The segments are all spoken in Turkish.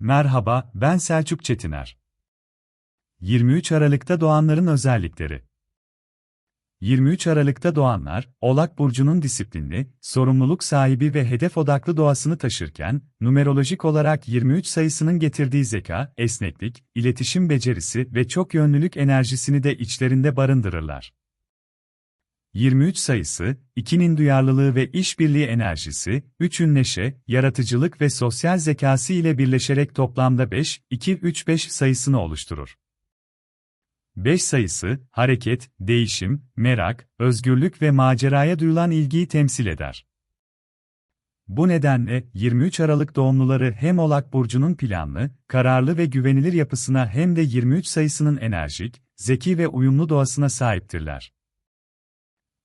Merhaba, ben Selçuk Çetiner. 23 Aralık'ta doğanların özellikleri 23 Aralık'ta doğanlar, Oğlak Burcu'nun disiplinli, sorumluluk sahibi ve hedef odaklı doğasını taşırken, numerolojik olarak 23 sayısının getirdiği zeka, esneklik, iletişim becerisi ve çok yönlülük enerjisini de içlerinde barındırırlar. 23 sayısı, 2'nin duyarlılığı ve işbirliği enerjisi, 3'ün neşe, yaratıcılık ve sosyal zekası ile birleşerek toplamda 5, 2, 3, 5 sayısını oluşturur. 5 sayısı, hareket, değişim, merak, özgürlük ve maceraya duyulan ilgiyi temsil eder. Bu nedenle 23 Aralık doğumluları hem Oğlak Burcu'nun planlı, kararlı ve güvenilir yapısına hem de 23 sayısının enerjik, zeki ve uyumlu doğasına sahiptirler.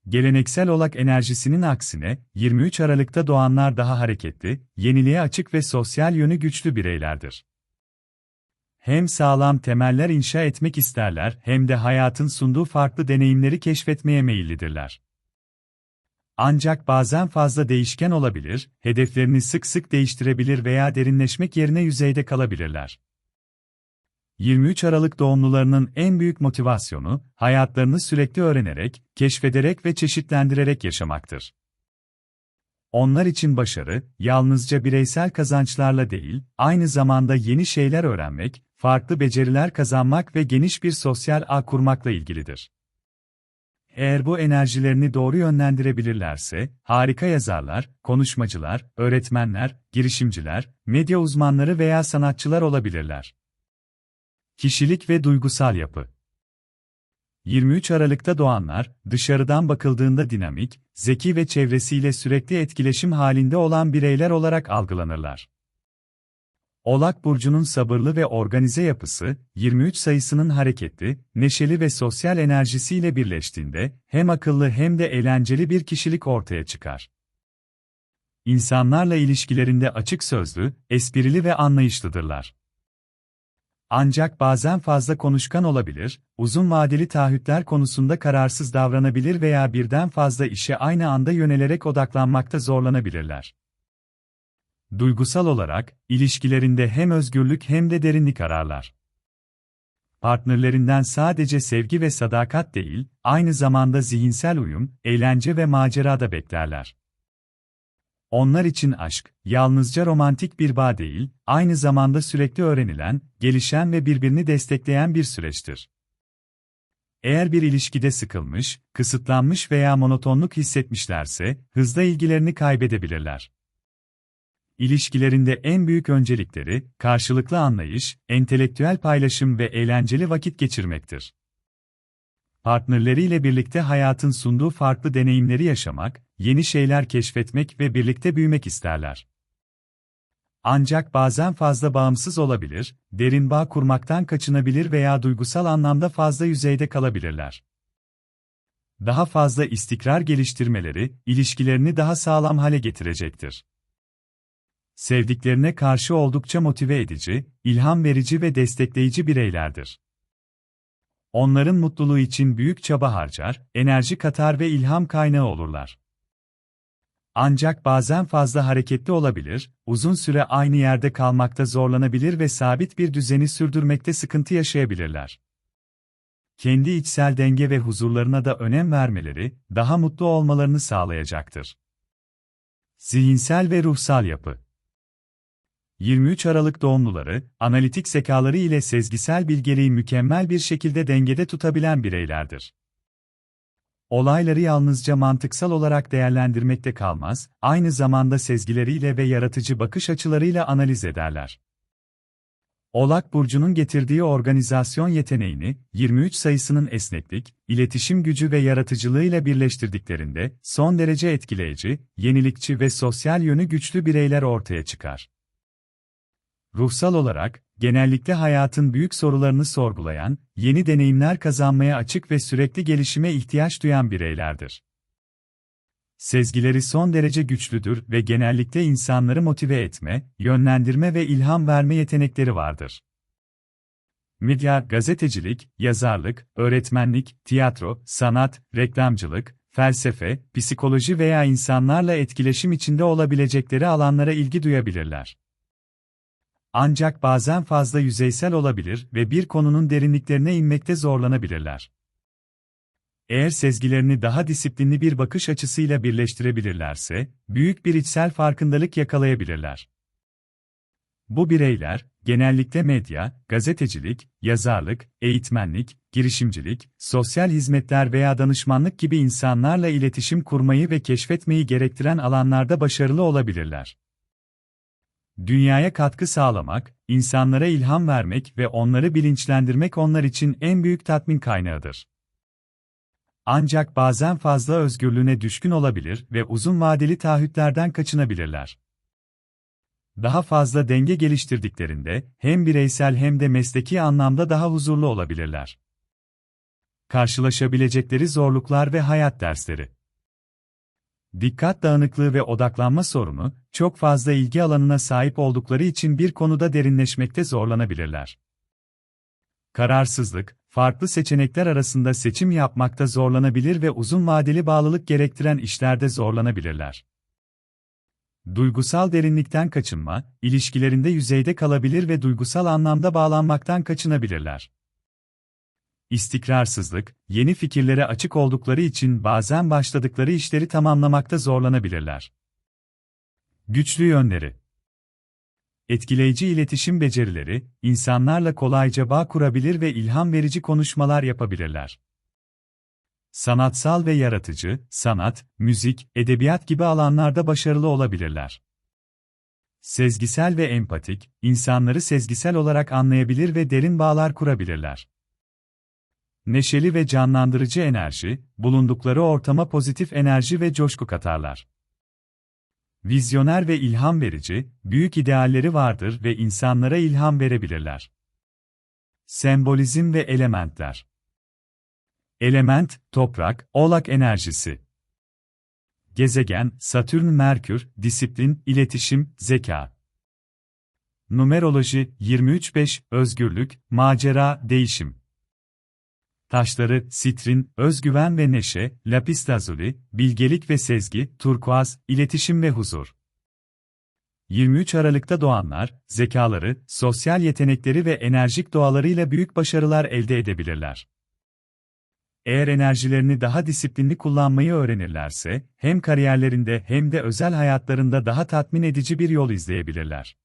Geleneksel Oğlak enerjisinin aksine, 23 Aralık'ta doğanlar daha hareketli, yeniliğe açık ve sosyal yönü güçlü bireylerdir hem sağlam temeller inşa etmek isterler hem de hayatın sunduğu farklı deneyimleri keşfetmeye meyillidirler. Ancak bazen fazla değişken olabilir, hedeflerini sık sık değiştirebilir veya derinleşmek yerine yüzeyde kalabilirler. 23 Aralık doğumlularının en büyük motivasyonu, hayatlarını sürekli öğrenerek, keşfederek ve çeşitlendirerek yaşamaktır. Onlar için başarı, yalnızca bireysel kazançlarla değil, aynı zamanda yeni şeyler öğrenmek, farklı beceriler kazanmak ve geniş bir sosyal ağ kurmakla ilgilidir. Eğer bu enerjilerini doğru yönlendirebilirlerse, harika yazarlar, konuşmacılar, öğretmenler, girişimciler, medya uzmanları veya sanatçılar olabilirler. Kişilik ve duygusal yapı 23 Aralık'ta doğanlar, dışarıdan bakıldığında dinamik, zeki ve çevresiyle sürekli etkileşim halinde olan bireyler olarak algılanırlar. Oğlak Burcu'nun sabırlı ve organize yapısı, 23 sayısının hareketli, neşeli ve sosyal enerjisiyle birleştiğinde, hem akıllı hem de eğlenceli bir kişilik ortaya çıkar. İnsanlarla ilişkilerinde açık sözlü, esprili ve anlayışlıdırlar. Ancak bazen fazla konuşkan olabilir, uzun vadeli taahhütler konusunda kararsız davranabilir veya birden fazla işe aynı anda yönelerek odaklanmakta zorlanabilirler. Duygusal olarak, ilişkilerinde hem özgürlük hem de derinlik ararlar. Partnerlerinden sadece sevgi ve sadakat değil, aynı zamanda zihinsel uyum, eğlence ve macera da beklerler. Onlar için aşk, yalnızca romantik bir bağ değil, aynı zamanda sürekli öğrenilen, gelişen ve birbirini destekleyen bir süreçtir. Eğer bir ilişkide sıkılmış, kısıtlanmış veya monotonluk hissetmişlerse, hızla ilgilerini kaybedebilirler. İlişkilerinde en büyük öncelikleri, karşılıklı anlayış, entelektüel paylaşım ve eğlenceli vakit geçirmektir. Partnerleriyle birlikte hayatın sunduğu farklı deneyimleri yaşamak, yeni şeyler keşfetmek ve birlikte büyümek isterler. Ancak bazen fazla bağımsız olabilir, derin bağ kurmaktan kaçınabilir veya duygusal anlamda fazla yüzeyde kalabilirler. Daha fazla istikrar geliştirmeleri, ilişkilerini daha sağlam hale getirecektir. Sevdiklerine karşı oldukça motive edici, ilham verici ve destekleyici bireylerdir. Onların mutluluğu için büyük çaba harcar, enerji katar ve ilham kaynağı olurlar. Ancak bazen fazla hareketli olabilir, uzun süre aynı yerde kalmakta zorlanabilir ve sabit bir düzeni sürdürmekte sıkıntı yaşayabilirler. Kendi içsel denge ve huzurlarına da önem vermeleri, daha mutlu olmalarını sağlayacaktır. Zihinsel ve ruhsal yapı 23 Aralık doğumluları, analitik zekaları ile sezgisel bilgeliği mükemmel bir şekilde dengede tutabilen bireylerdir. Olayları yalnızca mantıksal olarak değerlendirmekte kalmaz, aynı zamanda sezgileriyle ve yaratıcı bakış açılarıyla analiz ederler. Oğlak Burcu'nun getirdiği organizasyon yeteneğini, 23 sayısının esneklik, iletişim gücü ve yaratıcılığıyla birleştirdiklerinde, son derece etkileyici, yenilikçi ve sosyal yönü güçlü bireyler ortaya çıkar. Ruhsal olarak, genellikle hayatın büyük sorularını sorgulayan, yeni deneyimler kazanmaya açık ve sürekli gelişime ihtiyaç duyan bireylerdir. Sezgileri son derece güçlüdür ve genellikle insanları motive etme, yönlendirme ve ilham verme yetenekleri vardır. Medya, gazetecilik, yazarlık, öğretmenlik, tiyatro, sanat, reklamcılık, felsefe, psikoloji veya insanlarla etkileşim içinde olabilecekleri alanlara ilgi duyabilirler. Ancak bazen fazla yüzeysel olabilir ve bir konunun derinliklerine inmekte zorlanabilirler. Eğer sezgilerini daha disiplinli bir bakış açısıyla birleştirebilirlerse, büyük bir içsel farkındalık yakalayabilirler. Bu bireyler, genellikle medya, gazetecilik, yazarlık, eğitmenlik, girişimcilik, sosyal hizmetler veya danışmanlık gibi insanlarla iletişim kurmayı ve keşfetmeyi gerektiren alanlarda başarılı olabilirler. Dünyaya katkı sağlamak, insanlara ilham vermek ve onları bilinçlendirmek onlar için en büyük tatmin kaynağıdır. Ancak bazen fazla özgürlüğüne düşkün olabilir ve uzun vadeli taahhütlerden kaçınabilirler. Daha fazla denge geliştirdiklerinde hem bireysel hem de mesleki anlamda daha huzurlu olabilirler. Karşılaşabilecekleri zorluklar ve hayat dersleri. Dikkat dağınıklığı ve odaklanma sorunu, çok fazla ilgi alanına sahip oldukları için bir konuda derinleşmekte zorlanabilirler. Kararsızlık, farklı seçenekler arasında seçim yapmakta zorlanabilir ve uzun vadeli bağlılık gerektiren işlerde zorlanabilirler. Duygusal derinlikten kaçınma, ilişkilerinde yüzeyde kalabilir ve duygusal anlamda bağlanmaktan kaçınabilirler. İstikrarsızlık, yeni fikirlere açık oldukları için bazen başladıkları işleri tamamlamakta zorlanabilirler. Güçlü yönleri Etkileyici iletişim becerileri, insanlarla kolayca bağ kurabilir ve ilham verici konuşmalar yapabilirler. Sanatsal ve yaratıcı, sanat, müzik, edebiyat gibi alanlarda başarılı olabilirler. Sezgisel ve empatik, insanları sezgisel olarak anlayabilir ve derin bağlar kurabilirler. Neşeli ve canlandırıcı enerji, bulundukları ortama pozitif enerji ve coşku katarlar. Vizyoner ve ilham verici, büyük idealleri vardır ve insanlara ilham verebilirler. Sembolizm ve elementler Element, toprak, oğlak enerjisi. Gezegen, Satürn, Merkür, disiplin, iletişim, zeka. Numeroloji, 23-5, özgürlük, macera, değişim. Taşları, sitrin, özgüven ve neşe, lapis lazuli, bilgelik ve sezgi, turkuaz, iletişim ve huzur. 23 Aralık'ta doğanlar, zekaları, sosyal yetenekleri ve enerjik doğalarıyla büyük başarılar elde edebilirler. Eğer enerjilerini daha disiplinli kullanmayı öğrenirlerse, hem kariyerlerinde hem de özel hayatlarında daha tatmin edici bir yol izleyebilirler.